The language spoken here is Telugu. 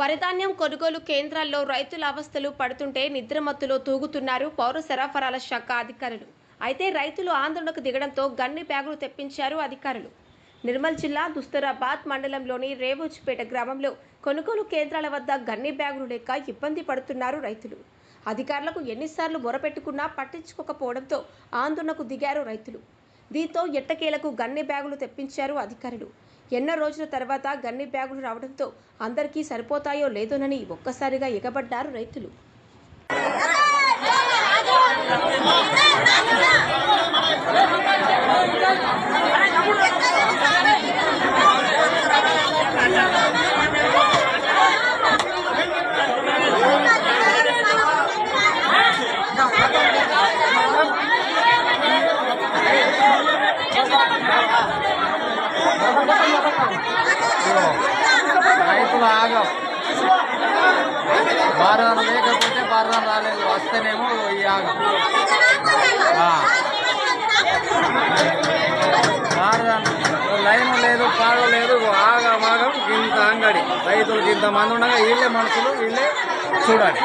వరిధాన్యం కొనుగోలు కేంద్రాల్లో రైతుల అవస్థలు పడుతుంటే నిద్రమత్తులో తూగుతున్నారు పౌర సరఫరాల శాఖ అధికారులు. అయితే రైతులు ఆందోళనకు దిగడంతో గన్ని బ్యాగులు తెప్పించారు అధికారులు. నిర్మల్ జిల్లా దుస్తరాబాద్ మండలంలోని రేవోజిపేట గ్రామంలో కొనుగోలు కేంద్రాల వద్ద గన్ని బ్యాగులు లేక ఇబ్బంది పడుతున్నారు రైతులు. అధికారులకు ఎన్నిసార్లు మొరపెట్టుకున్నా పట్టించుకోకపోవడంతో ఆందోళనకు దిగారు రైతులు. దీంతో ఎట్టకేలకు గన్ని బ్యాగులు తెప్పించారు అధికారులు. ఎన్నో రోజుల తర్వాత గన్ని బ్యాగులు రావడంతో అందరికీ సరిపోతాయో లేదోనని ఒక్కసారిగా ఎగబడ్డారు రైతులు. ఆగం లేకపోతే బారాలు రాలేదు. వస్తేనేమో ఈ ఆగం ఆ. లైన్ లేదు పాడు లేదు. ఆగమాగం ఇంత అంగడి. రైతులకు ఇంతమంది ఉండగా వీళ్ళే మనుషులు వీళ్ళే చూడాలి.